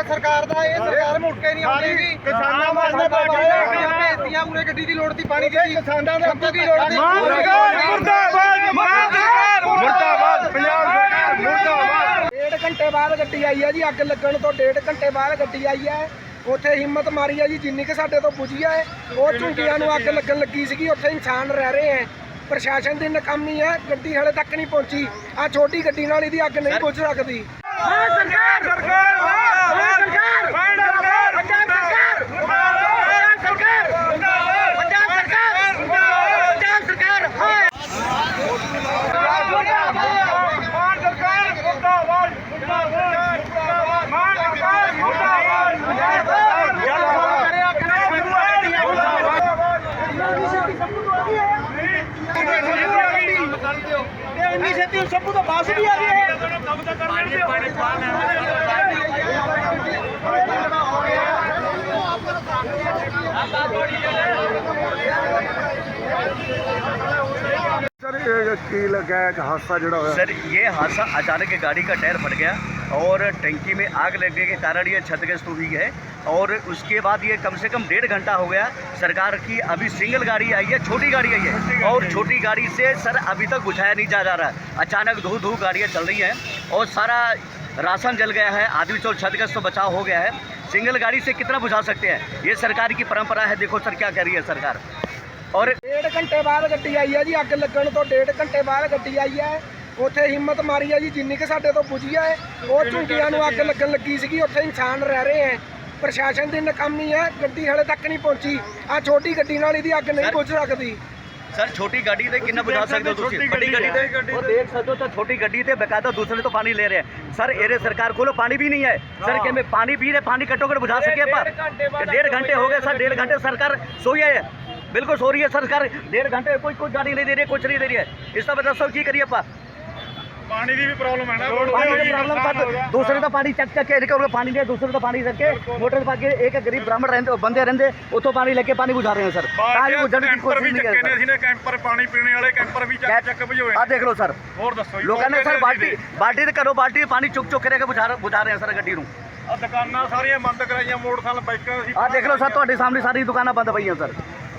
ਆ ਸਰਕਾਰ ਦਾ ਇਹ ਸਰਕਾਰ ਮੁੜ ਕੇ ਨਹੀਂ ਆਉਂਦੀ ਕਿਸਾਨਾਂ ਵਾਸਤੇ ਪਾਰਟੀ ਦਾ ਭੇਜਦੀਆਂ ਉਰੇ ਗੱਡੀ ਦੀ ਲੋੜ ਦੀ ਪਾਣੀ ਦੀ ਕਿਸਾਨਾਂ ਦੇ ਸ਼ਬਦ ਦੀ ਲੋੜ ਦੀ ਮੁਰਦਾਬਾਦ ਮੁਰਦਾਬਾਦ ਮੁਰਦਾਬਾਦ ਪੰਜਾਬ ਸਰਕਾਰ ਮੁਰਦਾਬਾਦ। ਡੇਢ ਘੰਟੇ ਬਾਅਦ ਗੱਡੀ ਆਈ ਹੈ ਜੀ ਅੱਗ ਲੱਗਣ ਤੋਂ ਡੇਢ ਘੰਟੇ ਬਾਅਦ ਗੱਡੀ ਆਈ ਹੈ। ਉੱਥੇ ਹਿੰਮਤ ਮਾਰੀ ਹੈ ਜੀ ਜਿੰਨੀ ਕਿ ਸਾਡੇ ਤੋਂ ਪੁੱਜੀ ਹੈ ਉਹ ਝੁੰਗੀਆਂ ਨੂੰ ਅੱਗ ਲੱਗਣ ਲੱਗੀ ਸੀਗੀ ਉੱਥੇ ਇਨਸਾਨ ਰਹਿ ਰਹੇ ਹੈ। ਪ੍ਰਸ਼ਾਸਨ ਦੀ ਨਾਕਾਮੀ ਹੈ ਗੱਡੀ ਹਲੇ ਤੱਕ ਨਹੀਂ ਪਹੁੰਚੀ। ਆ ਛੋਟੀ ਗੱਡੀ ਨਾਲ ਇਹਦੀ ਅੱਗ ਨਹੀਂ ਬੁਝ ਸਕਦੀ। ਇੰਨੀ ਛੇਤੀ ਸਭੂ ਤੋਂ ਬਾਸ ਵੀ ਆ ਗਈ ਹੈ ਕੰਮ ਤਾਂ ਕਰ ਲੈਣ ਦਿਓ सर ये की लगा है कि हादसा जड़ा हुआ सर ये हादसा अचानक गाड़ी का टायर फट गया और टंकी में आग लगने के कारण ये क्षतिग्रस्त हुई है और उसके बाद ये कम से कम डेढ़ घंटा हो गया सरकार की अभी सिंगल गाड़ी आई है छोटी गाड़ी आई है और छोटी गाड़ी से सर अभी तक बुझाया नहीं जा जा रहा है अचानक धू धू गाड़ियाँ चल रही हैं और सारा राशन जल गया है आदमी चौर क्षतिग्रस्त तो बचाव हो गया है सिंगल गाड़ी से कितना बुझा सकते हैं ये सरकार की परंपरा है देखो सर क्या कर रही है सरकार और ਡੇਢ ਘੰਟੇ ਬਾਅਦ ਗੱਡੀ ਆਈ ਹੈ ਜੀ ਅੱਗ ਲੱਗਣ ਤੋਂ ਡੇਢ ਘੰਟੇ ਬਾਅਦ ਗੱਡੀ ਆਈ ਹੈ ਉੱਥੇ ਹਿੰਮਤ ਮਾਰੀ ਹੈ ਜੀ ਜਿੰਨੀ ਕਿ ਸਾਡੇ ਤੋਂ ਪੁੱਜੀ ਹੈ ਉਹ ਝੁੰਗੀਆਂ ਨੂੰ ਅੱਗ ਲੱਗਣ ਲੱਗੀ ਸੀਗੀ ਉੱਥੇ ਇਨਸਾਨ ਰਹਿ ਰਹੇ ਹੈ ਪ੍ਰਸ਼ਾਸਨ ਦੀ ਨਕਾਮੀ ਹੈ ਗੱਡੀ ਹਲੇ ਤੱਕ ਨਹੀਂ ਪਹੁੰਚੀ ਆ ਛੋਟੀ ਗੱਡੀ ਨਾਲ ਇਹਦੀ ਅੱਗ ਨਹੀਂ ਪਹੁੰਚ ਸਕਦੀ ਸਰ ਛੋਟੀ ਗੱਡੀ ਤੇ ਕਿੰਨਾ ਬਚਾ ਸਕਦੇ ਹੋ ਤੁਸੀਂ ਵੱਡੀ ਗੱਡੀ ਤੇ ਉਹ ਦੇਖ ਸਕਦੇ ਹੋ ਤਾਂ ਛੋਟੀ ਗੱਡੀ ਤੇ ਬਕਾਇਦਾ ਦੂਸਰੇ ਤੋਂ ਪਾਣੀ ਲੈ ਰਹੇ हैं सर एरे सरकार को पानी भी नहीं है सर के में पानी पी रहे पानी कटो कट बुझा सके पर डेढ़ घंटे हो गए सर डेढ़ घंटे सरकार सोई है बिल्कुल सो रही है सरकार डेढ़ घंटे कोई कुछ गाड़ी नहीं दे रही है कुछ नहीं दे रही है इसका मतलब सब की करिए पा ਪਾਣੀ ਦੀ ਵੀ ਪ੍ਰੋਬਲਮ ਹੈ ਨਾ पानी की प्रॉब्लम कर दूसरे तो पानी चक चक के इनके उनके पानी नहीं है दूसरे तो पानी रख के मोटर पा के एक गरीब ब्राह्मण रहते बंदे रहते उतो पानी लेके पानी बुझा रहे हैं सर पानी बुझाने की ਕੈਂਪਰ ਵੀ कोशिश नहीं ਚੱਕੇ ਨੇ है ਅਸੀਂ ਨੇ ਕੈਂਪਰ ਪਾਣੀ ਪੀਣੇ ਵਾਲੇ ਕੈਂਪਰ ਵੀ ਚੱਕ ਚੱਕ ਭਜੋਏ आ देख लो सर ਹੋਰ ਦੱਸੋ ਜੀ ਲੋਕਾਂ ਨੇ ਮੌਕੇ ਸਰ ਤੇ ਬਾਲਟੀ ਬਾਲਟੀ ਤੇ ਘਰੋਂ ਬਾਲਟੀ ਪਾਣੀ ਚੁੱਕ ਚੁੱਕ ਕੇ ਲੈ ਕੇ ਬੁਝਾ ਬੁਝਾ ਰਹੇ ਆ ਸਰ ਗੱਡੀ ਨੂੰ ਆਹ ਦੁਕਾਨਾਂ ਸਾਰੀਆਂ ਬੰਦ ਕਰਾਈਆਂ ਮੋਟਰਸਾਈਕਲ ਬਾਈਕਾਂ ਅਸੀਂ ਆ ਦੇਖ ਲਓ ਸਰ ਤੁਹਾਡੇ ਸਾਹਮਣੇ ਸਾਰੀ ਦੁਕਾਨਾਂ ਬੰਦ ਪਈਆਂ ਸਰ